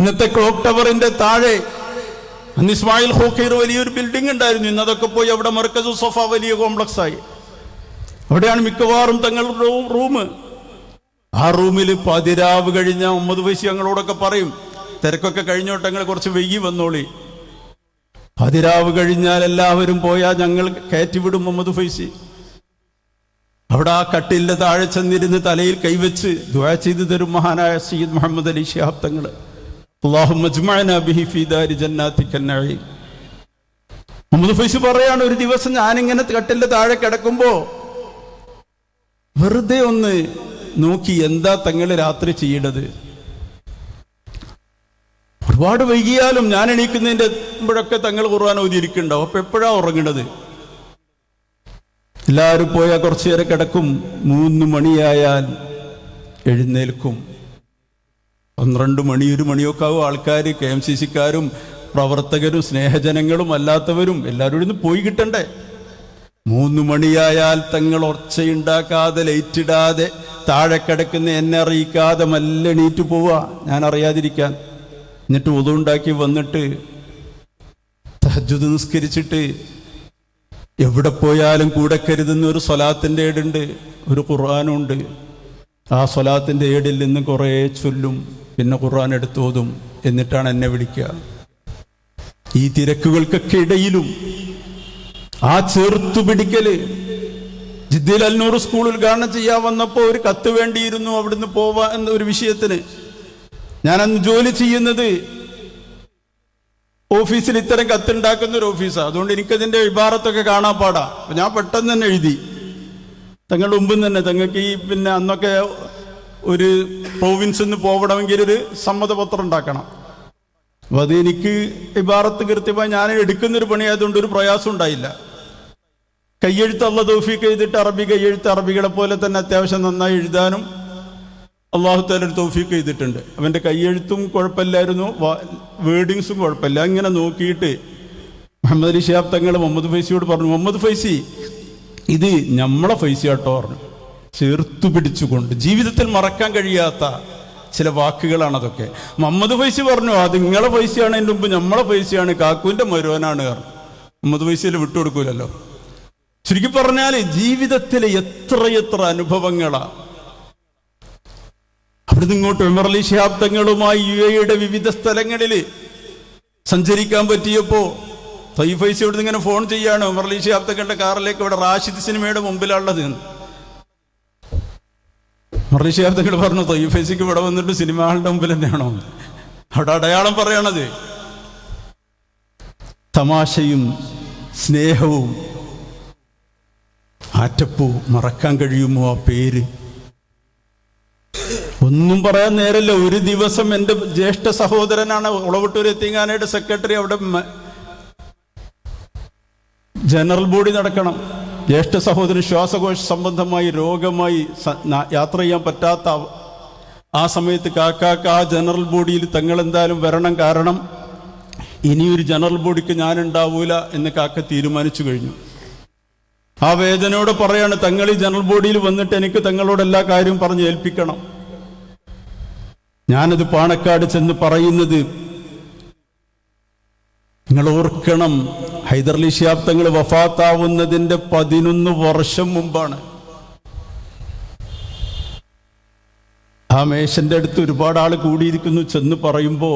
ഇന്നത്തെ ക്ലോക്ക് ടവറിന്റെ താഴെ അന്ന് ഇസ്മായിൽ ഹോക്കീർ വലിയൊരു ബിൽഡിംഗ് ഉണ്ടായിരുന്നു. ഇന്ന് അതൊക്കെ പോയി അവിടെ മർക്കസ് സൊഫ വലിയ കോംപ്ലക്സ് ആയി. അവിടെയാണ് മിക്കവാറും തങ്ങളുടെ റൂം ആ റൂമിൽ പതിരാവ് കഴിഞ്ഞ മുഹമ്മദ് വൈസി ഞങ്ങളോടൊക്കെ പറയും തിരക്കൊക്കെ കഴിഞ്ഞോട്ടെ ഞങ്ങൾ കുറച്ച് വെയ്യി വന്നോളി. പതിരാവ് കഴിഞ്ഞാൽ എല്ലാവരും പോയാൽ ഞങ്ങൾ കയറ്റിവിടും മുഹമ്മദ് ഫൈസി. അവിടെ ആ കട്ടിലിന്റെ താഴെ ചെന്നിരുന്ന് തലയിൽ കൈവച്ച് ദ്വാ ചെയ്തു തരും മഹാനായ സയ്യിദ് മുഹമ്മദ് അലി ഷിഹാബ് തങ്ങൾ മുഹമ്മദ് ഫൈസി പറയാണ് ഒരു ദിവസം ഞാനിങ്ങനെ കട്ടിലിന്റെ താഴെ കിടക്കുമ്പോ വെറുതെ ഒന്ന് നോക്കി എന്താ തങ്ങൾ രാത്രി ചെയ്യേണ്ടത് ഒരുപാട് വൈകിയാലും ഞാൻ എണീക്കുന്നതിന്റെ മുമ്പൊക്കെ തങ്ങൾ ഖുർആൻ ഓതിയിരിക്കുന്നുണ്ടാവും. അപ്പൊ എപ്പോഴാ ഉറങ്ങണത്? എല്ലാവരും പോയാൽ കുറച്ചു നേരം കിടക്കും. മൂന്ന് മണിയായാൽ എഴുന്നേൽക്കും. പന്ത്രണ്ട് മണി ഒരു മണിയൊക്കെ ആവും ആൾക്കാർ കെ എം സി സിക്കാരും പ്രവർത്തകരും സ്നേഹജനങ്ങളും അല്ലാത്തവരും എല്ലാവരും ഇന്ന് പോയി കിട്ടണ്ടേ? മൂന്ന് മണിയായാൽ തങ്ങൾ ലൈറ്റ് ലൈറ്റിടാതെ താഴെ കിടക്കുന്ന എന്നെ അറിയിക്കാതെ മല്ലെണീറ്റ് പോവുക ഞാൻ അറിയാതിരിക്കാൻ. എന്നിട്ട് ഉതുണ്ടാക്കി വന്നിട്ട് തജ്ജുദ് നിസ്കരിച്ചിട്ട് എവിടെ പോയാലും കൂടെ കരുതുന്ന ഒരു സ്വലാത്തിന്റെ ഏടുണ്ട് ഒരു ഖുർആാനുണ്ട്. ആ സ്വലാത്തിന്റെ ഏടിൽ നിന്ന് കുറേ ചൊല്ലും. പിന്നെ ഖുർആൻ എടുത്തോതും എന്നിട്ടാണ് എന്നെ വിളിക്കുക. ഈ തിരക്കുകൾക്കൊക്കെ ഇടയിലും ആ ചേർത്തു പിടിക്കൽ ജിദ്ദയിൽ അൽനൂർ സ്കൂൾ ഉദ്ഘാടനം ചെയ്യാൻ വന്നപ്പോൾ ഒരു കത്ത് വേണ്ടിയിരുന്നു അവിടുന്ന് പോവാ എന്ന ഒരു വിഷയത്തിന്. ഞാൻ അന്ന് ജോലി ചെയ്യുന്നത് ഓഫീസിൽ ഇത്തരം കത്തുണ്ടാക്കുന്ന ഒരു ഓഫീസാണ് അതുകൊണ്ട് എനിക്കതിന്റെ ഇബാറത്തൊക്കെ കാണാൻ പാടാ. ഞാൻ പെട്ടെന്ന് തന്നെ എഴുതി. തങ്ങളുടെ മുമ്പ് തന്നെ. തങ്ങൾക്ക് ഈ പിന്നെ അന്നൊക്കെ ഒരു പ്രോവിൻസിൽ നിന്ന് പോവണമെങ്കിൽ ഒരു സമ്മതപത്രം ഉണ്ടാക്കണം. അപ്പൊ അത് എനിക്ക് ഇബാറത്ത് കൃത്യമായി ഞാൻ എടുക്കുന്നൊരു പണിയായതുകൊണ്ട് ഒരു പ്രയാസം ഉണ്ടായില്ല. കയ്യെഴുത്ത് അള്ള തൗഫീക്ക് ചെയ്തിട്ട് അറബി കയ്യെഴുത്ത് അറബികളെ പോലെ തന്നെ അത്യാവശ്യം നന്നായി എഴുതാനും അള്ളാഹു താലൊരു തൗഫീക്ക് ചെയ്തിട്ടുണ്ട്. അവന്റെ കയ്യെഴുത്തും കുഴപ്പമില്ലായിരുന്നു വേർഡിങ്സും കുഴപ്പമില്ല. ഇങ്ങനെ നോക്കിയിട്ട് മുഹമ്മദ് അലി ഷിയാബ് തങ്ങൾ മുഹമ്മദ് ഫൈസിയോട് പറഞ്ഞു മുഹമ്മദ് ഫൈസി ഇത് നമ്മളെ ഫൈസി കേട്ടോ പറഞ്ഞു. ചേർത്തു പിടിച്ചുകൊണ്ട് ജീവിതത്തിൽ മറക്കാൻ കഴിയാത്ത ചില വാക്കുകളാണ് അതൊക്കെ. മുഹമ്മദ് ഫൈസി പറഞ്ഞു അത് നിങ്ങളെ പൈസയാണ് എന്റെ മുമ്പ് നമ്മളെ പൈസയാണ് കാക്കുവിന്റെ മരുവനാണ് കാരണം മുഹമ്മദ് ഫൈസിയിൽ വിട്ടുകൊടുക്കൂലല്ലോ ചുരുക്കി പറഞ്ഞാൽ ജീവിതത്തിലെ എത്രയെത്ര അനുഭവങ്ങളാ. അവിടുന്ന് ഇങ്ങോട്ട് വിമർലി ശാബ്ദങ്ങളുമായി യു എയുടെ വിവിധ സ്ഥലങ്ങളിൽ സഞ്ചരിക്കാൻ പറ്റിയപ്പോ തൈഫൈസ് ഇവിടുന്ന് ഇങ്ങനെ ഫോൺ ചെയ്യാണ്. വിമർലി ശാബ്ദങ്ങളുടെ കാറിലേക്ക് ഇവിടെ റാഷിദ് സിനിമയുടെ മുമ്പിലുള്ളത് ഉമർലി ഷിഹാബ് തങ്ങൾ പറഞ്ഞു തൈഫൈസിക്ക് ഇവിടെ വന്നിട്ട് സിനിമ ഹാളിന്റെ മുമ്പിൽ തന്നെയാണോ? അവിടെ അടയാളം പറയണത്. തമാശയും സ്നേഹവും ആറ്റപ്പൂ മറക്കാൻ കഴിയുമോ ആ പേര്? ഒന്നും പറയാൻ നേരല്ല ഒരു ദിവസം എന്റെ ജ്യേഷ്ഠ സഹോദരനാണ് ഉളവട്ടൂർ എത്തിങ്ങാനയുടെ സെക്രട്ടറി അവിടെ ജനറൽ ബോഡി നടക്കണം. ജ്യേഷ്ഠ സഹോദരൻ ശ്വാസകോശ സംബന്ധമായി രോഗമായി യാത്ര ചെയ്യാൻ പറ്റാത്ത ആ സമയത്ത് കാക്കാക്ക് ആ ജനറൽ ബോഡിയിൽ തങ്ങൾ എന്തായാലും വരണം കാരണം ഇനിയൊരു ജനറൽ ബോഡിക്ക് ഞാൻ ഉണ്ടാവൂല എന്ന് കാക്ക തീരുമാനിച്ചു കഴിഞ്ഞു. ആ വേദനയോട് പറയാണ് തങ്ങൾ ഈ ജനറൽ ബോഡിയിൽ വന്നിട്ട് എനിക്ക് തങ്ങളോട് എല്ലാ കാര്യവും പറഞ്ഞ് ഏൽപ്പിക്കണം. ഞാനത് പാണക്കാട് ചെന്ന് പറയുന്നത് നിങ്ങൾ ഓർക്കണം ഹൈദർലി ഷിയാബ് തങ്ങൾ വഫാത്താവുന്നതിന്റെ പതിനൊന്ന് വർഷം മുമ്പാണ്. ആ മേശന്റെ അടുത്ത് ഒരുപാട് ആൾ കൂടിയിരിക്കുന്നു. ചെന്ന് പറയുമ്പോ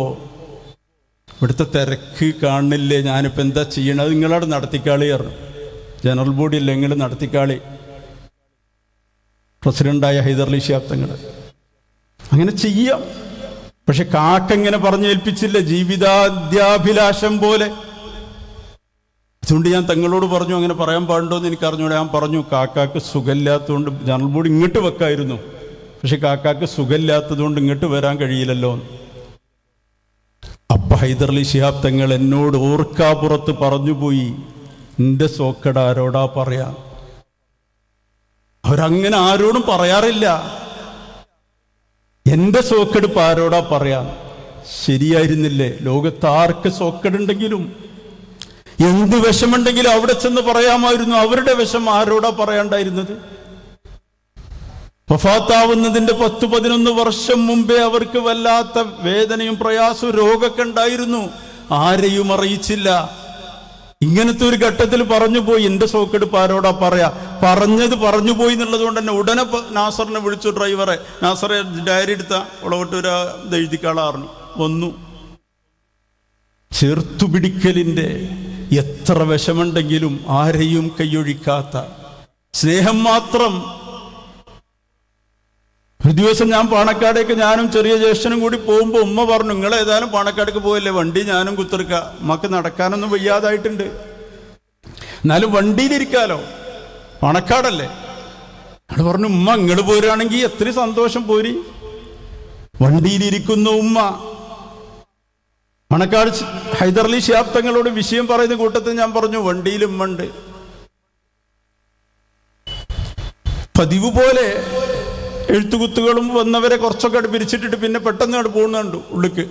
ഇവിടുത്തെ തിരക്ക് കാണില്ലേ ഞാനിപ്പോ എന്താ ചെയ്യണത് നിങ്ങളവിടെ നടത്തിക്കാളി പറഞ്ഞു. ജനറൽ ബോഡി അല്ലെങ്കിൽ നടത്തിക്കാളി? പ്രസിഡന്റായ ഹൈദർലി ഷിയാബ് തങ്ങൾ. അങ്ങനെ ചെയ്യാം. പക്ഷെ കാക്കങ്ങനെ പറഞ്ഞേൽപ്പിച്ചില്ല? ജീവിതാദ്യാഭിലാഷം പോലെ. അതുകൊണ്ട് ഞാൻ തങ്ങളോട് പറഞ്ഞു അങ്ങനെ പറയാൻ പാടുണ്ടോ എന്ന് എനിക്ക് അറിഞ്ഞൂടെ. ഞാൻ പറഞ്ഞു കാക്കാക്ക് സുഖമില്ലാത്തതുകൊണ്ട് ജനറൽ ബോർഡ് ഇങ്ങോട്ട് വെക്കായിരുന്നു. പക്ഷെ കാക്കാക്ക് സുഖമില്ലാത്തതുകൊണ്ട് ഇങ്ങോട്ട് വരാൻ കഴിയില്ലല്ലോ. അപ്പ ഹൈദർലി ശിഹാബ് തങ്ങൾ എന്നോട് ഓർക്കാപ്പുറത്ത് പറഞ്ഞുപോയി നിന്റെ സോക്കട ആരോടാ പറയാ? അവരങ്ങനെ ആരോടും പറയാറില്ല. എന്റെ സോക്കെടുപ്പ് ആരോടാ പറയാ? ശരിയായിരുന്നില്ലേ? ലോകത്ത് ആർക്ക് സോക്കെടുണ്ടെങ്കിലും. എന്ത് വിഷമുണ്ടെങ്കിലും അവിടെ ചെന്ന് പറയാമായിരുന്നു. അവരുടെ വിഷം ആരോടാ പറയാണ്ടായിരുന്നത്? വഫാത്താവുന്നതിന്റെ പത്ത് പതിനൊന്ന് വർഷം മുമ്പേ അവർക്ക് വല്ലാത്ത വേദനയും പ്രയാസവും രോഗമൊക്കെ ഉണ്ടായിരുന്നു. ആരെയും അറിയിച്ചില്ല. ഇങ്ങനത്തെ ഒരു ഘട്ടത്തിൽ പറഞ്ഞു പോയി എന്റെ സോക്കെടുപ്പ് ആരോടാ പറയാ? പറഞ്ഞത് പറഞ്ഞു പോയി എന്നുള്ളത് കൊണ്ട് തന്നെ ഉടനെ നാസറിനെ വിളിച്ചു ഡ്രൈവറെ. നാസറെ ഡയറി എടുത്ത ഉളവട്ടൂര എഴുതിക്കാളാറിഞ്ഞു വന്നു. ചേർത്തുപിടിക്കലിന്റെ എത്ര വിഷമുണ്ടെങ്കിലും ആരെയും കൈയൊഴിക്കാത്ത സ്നേഹം മാത്രം ഒരു ദിവസം ഞാൻ പാണക്കാടേക്ക് ഞാനും ചെറിയ ജ്യേഷ്ഠനും കൂടി പോകുമ്പോൾ ഉമ്മ പറഞ്ഞു നിങ്ങൾ ഏതായാലും പാണക്കാടേക്ക് പോയല്ലേ വണ്ടി ഞാനും കുത്തിർക്ക. ഉമ്മക്ക് നടക്കാനൊന്നും വയ്യാതായിട്ടുണ്ട്. എന്നാലും വണ്ടിയിലിരിക്കാലോ? പാണക്കാടല്ലേ? അവിടെ പറഞ്ഞു ഉമ്മ നിങ്ങൾ പോരുകയാണെങ്കിൽ എത്ര സന്തോഷം പോരി. വണ്ടിയിലിരിക്കുന്ന ഉമ്മ. പണക്കാട് ഹൈദർലി ശാബ്ദങ്ങളോട് വിഷയം പറയുന്ന കൂട്ടത്തിൽ ഞാൻ പറഞ്ഞു വണ്ടിയിൽ ഉമ്മ ഉണ്ട്. പതിവ് പോലെ എഴുത്തുകുത്തുകളും വന്നവരെ കുറച്ചൊക്കെ അവിടെ പിരിച്ചിട്ടിട്ട് പിന്നെ പെട്ടെന്ന് അവിടെ പോകുന്നുണ്ട് ഉള്ളിക്ക്.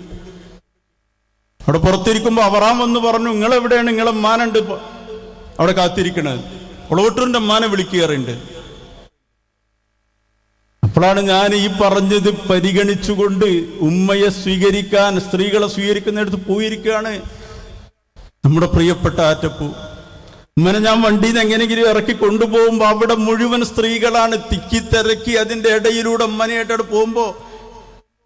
അവിടെ പുറത്തിരിക്കുമ്പോൾ അവറാം വന്ന് പറഞ്ഞു നിങ്ങൾ എവിടെയാണ് നിങ്ങളെ മാനുണ്ട് അവിടെ കാത്തിരിക്കണത്. ഒളവട്ടൂരിന്റെ അമ്മാനെ വിളിക്കാറുണ്ട് അപ്പോഴാണ് ഞാൻ ഈ പറഞ്ഞത് പരിഗണിച്ചുകൊണ്ട് ഉമ്മയെ സ്വീകരിക്കാൻ സ്ത്രീകളെ സ്വീകരിക്കുന്നിടത്ത് പോയിരിക്കുകയാണ് നമ്മുടെ പ്രിയപ്പെട്ട ആറ്റപ്പൂ. ഉമ്മനെ ഞാൻ വണ്ടിയിൽ നിന്ന് എങ്ങനെയെങ്കിലും ഇറക്കി കൊണ്ടുപോകുമ്പോൾ അവിടെ മുഴുവൻ സ്ത്രീകളാണ് തിക്കി തിരക്കി അതിന്റെ ഇടയിലൂടെ അമ്മനെയായിട്ട് പോകുമ്പോ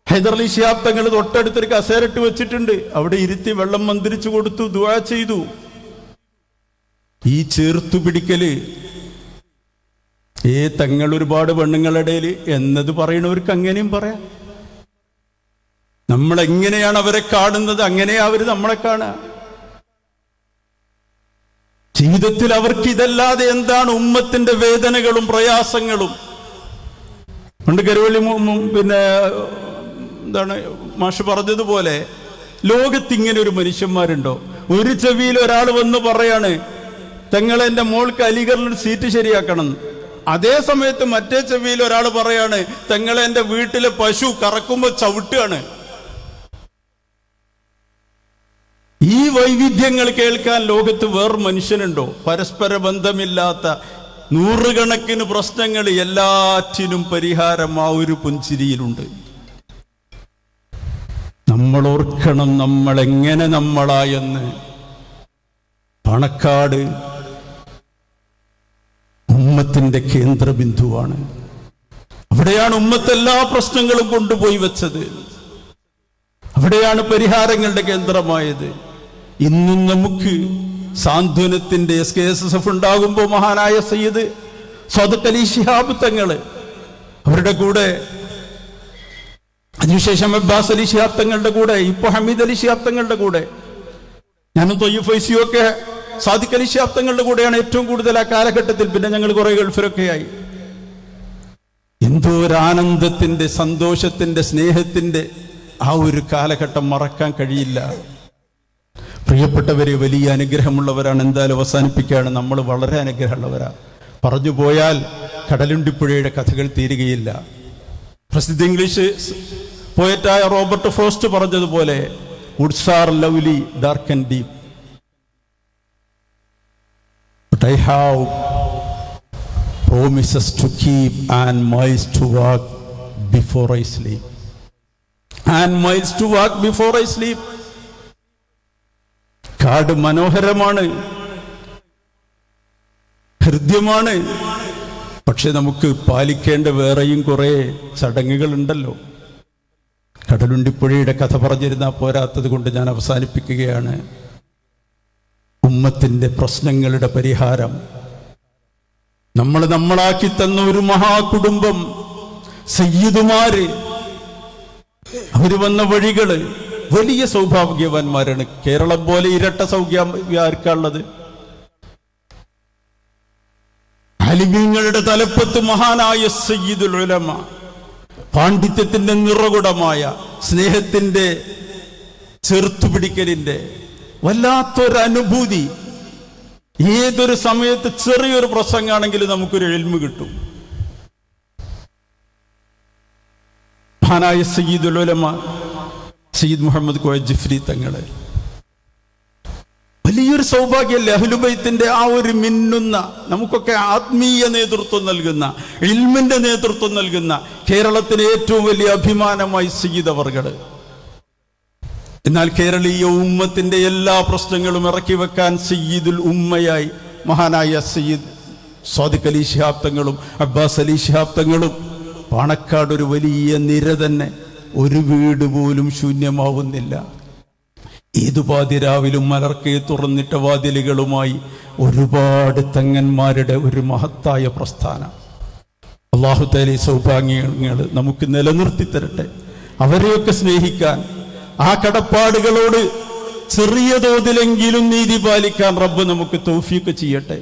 ഹൈദർലി ഷിയാബ് തങ്ങൾ തൊട്ടടുത്തൊരു കസേരട്ട് വെച്ചിട്ടുണ്ട്. അവിടെ ഇരുത്തി വെള്ളം മന്ത്രിച്ചു കൊടുത്തു ദുവാ ചെയ്തു. ഈ ചേർത്തു പിടിക്കൽ ഏ തങ്ങൾ ഒരുപാട് പെണ്ണുങ്ങളുടെ ഇടയിൽ എന്നത് പറയണവർക്ക് അങ്ങനെയും പറയാം. നമ്മൾ എങ്ങനെയാണ് അവരെ കാണുന്നത്? അങ്ങനെയാ അവർ നമ്മളെ കാണുക. ജീവിതത്തിൽ അവർക്ക് ഇതല്ലാതെ എന്താണ് ഉമ്മത്തിന്റെ വേദനകളും പ്രയാസങ്ങളും? മു- മു- പിന്നെ എന്താണ് മാഷ് പറഞ്ഞതുപോലെ ലോകത്ത് ഇങ്ങനെ ഒരു മനുഷ്യന്മാരുണ്ടോ? ഒരു ചെവിയിൽ ഒരാൾ വന്ന് പറയാണ് തങ്ങളെന്റെ മോൾക്ക് അലിഗറിൽ സീറ്റ് ശരിയാക്കണം. അതേ സമയത്ത് മറ്റേ ചെവിയിൽ ഒരാൾ പറയാണ് തങ്ങളെ എന്റെ വീട്ടിലെ പശു കറക്കുമ്പോൾ ചവിട്ടുകയാണ്. ഈ വൈവിധ്യങ്ങൾ കേൾക്കാൻ ലോകത്ത് വേറെ മനുഷ്യനുണ്ടോ? പരസ്പര ബന്ധമില്ലാത്ത നൂറുകണക്കിന് പ്രശ്നങ്ങൾ എല്ലാറ്റിനും പരിഹാരം ആ ഒരു പുഞ്ചിരിയിലുണ്ട്. നമ്മൾ ഓർക്കണം നമ്മൾ എങ്ങനെ നമ്മളായെന്ന്. പണക്കാട് ഉമ്മത്തിന്റെ കേന്ദ്രബിന്ദുവാണ്. അവിടെയാണ് ഉമ്മത്ത് എല്ലാ പ്രശ്നങ്ങളും കൊണ്ടുപോയി വെച്ചത്. അവിടെയാണ് പരിഹാരങ്ങളുടെ കേന്ദ്രമായത്. ഇന്നും നമുക്ക് സാന്ത്വനത്തിന്റെ S K S S F ഉണ്ടാകുമ്പോൾ മഹാനായ സയ്യിദ് സ്വതക്കലി ശിഹാബ് തങ്ങൾ അവരുടെ കൂടെ അതിനുശേഷം അബ്ബാസ് അലി ശിഹാബ് തങ്ങളുടെ കൂടെ ഇപ്പൊ ഹമീദ് അലി ശിഹാബ് തങ്ങളുടെ കൂടെ ഞാനും തൊയ്യഫ് ഒക്കെ സാദിഖ് അലി ശിഹാബ് തങ്ങളുടെ കൂടെയാണ് ഏറ്റവും കൂടുതൽ ആ കാലഘട്ടത്തിൽ. പിന്നെ ഞങ്ങൾ കുറെ ഗൾഫിലൊക്കെ ആയി എന്തോ ഒരു ആനന്ദത്തിന്റെ സന്തോഷത്തിന്റെ സ്നേഹത്തിന്റെ ആ ഒരു കാലഘട്ടം മറക്കാൻ കഴിയില്ല. പ്രിയപ്പെട്ടവരെ വലിയ അനുഗ്രഹമുള്ളവരാണ്. എന്തായാലും അവസാനിപ്പിക്കുകയാണ്. നമ്മൾ വളരെ അനുഗ്രഹമുള്ളവരാണ് പറഞ്ഞു പോയാൽ കടലുണ്ടിപ്പുഴയുടെ കഥകൾ തീരുകയില്ല. പ്രസിദ്ധ ഇംഗ്ലീഷ് പോയറ്റായ റോബർട്ട് ഫോസ്റ്റ് പറഞ്ഞതുപോലെ woods are lovely dark and deep I have promises to keep and miles to walk before I sleep and miles to walk before I sleep. കാട് മനോഹരമാണ്. ഹൃദ്യമാണ്. പക്ഷെ നമുക്ക് പാലിക്കേണ്ട വേറെയും കുറെ ചടങ്ങുകളുണ്ടല്ലോ. കടലുണ്ടിപ്പുഴയുടെ കഥ പറഞ്ഞിരുന്നാൽ പോരാത്തത് കൊണ്ട് ഞാൻ അവസാനിപ്പിക്കുകയാണ്. ഉമ്മത്തിന്റെ പ്രശ്നങ്ങളുടെ പരിഹാരം. നമ്മൾ നമ്മളാക്കി തന്ന ഒരു മഹാകുടുംബം സയ്യിദുമാര് അവർ വന്ന വഴികൾ വലിയ സൗഭാഗ്യവാന്മാരാണ്. കേരളം പോലെ ഇരട്ട സൗഖ്യം ആർക്കാണുള്ളത് അലിമീങ്ങളുടെ തലപ്പത്ത് മഹാനായ സയ്യിദുൽ ഉലമ പാണ്ഡിത്യത്തിന്റെ നിറകുടമായ സ്നേഹത്തിന്റെ ചെറുത്തുപിടിക്കലിന്റെ വല്ലാത്തൊരനുഭൂതി. ഏതൊരു സമയത്ത് ചെറിയൊരു പ്രസംഗമാണെങ്കിലും നമുക്കൊരു എൽമ കിട്ടും. മഹാനായ സയ്യിദുൽ ഉലമ സയ്യിദ് മുഹമ്മദ് കോയ ജിഫ്രി തങ്ങളെ. വലിയൊരു സൗഭാഗ്യമല്ലേ അഹ്ലുബൈത്തിന്റെ ആ ഒരു മിന്നുന്ന നമുക്കൊക്കെ ആത്മീയ നേതൃത്വം നൽകുന്ന ഇൽമിന്റെ നേതൃത്വം നൽകുന്ന കേരളത്തിന് ഏറ്റവും വലിയ അഭിമാനമായി അവർകൾ എന്നാൽ കേരളീയ ഉമ്മത്തിന്റെ എല്ലാ പ്രശ്നങ്ങളും ഇറക്കി വെക്കാൻ സയ്യിദുൽ ഉമ്മയായി മഹാനായ സയ്യിദ് സ്വാദിഖ് അലി ശിഹാബ്ദങ്ങളും അബ്ബാസ് അലി ശിഹാബ്ദങ്ങളും പാണക്കാട് ഒരു വലിയ നിര തന്നെ ഒരു വീട് പോലും ശൂന്യമാവുന്നില്ല. ഏതു പാതിരാവിലും മലർക്കെ തുറന്നിട്ട വാതിലുകളുമായി ഒരുപാട് തങ്ങന്മാരുടെ ഒരു മഹത്തായ പ്രസ്ഥാനം. അള്ളാഹുത്താലെ സൗഭാഗ്യങ്ങൾ നമുക്ക് നിലനിർത്തി തരട്ടെ അവരെയൊക്കെ സ്നേഹിക്കാൻ ആ കടപ്പാടുകളോട് ചെറിയ തോതിലെങ്കിലും നീതി പാലിക്കാൻ റബ്ബ് നമുക്ക് തോഫിയൊക്കെ ചെയ്യട്ടെ.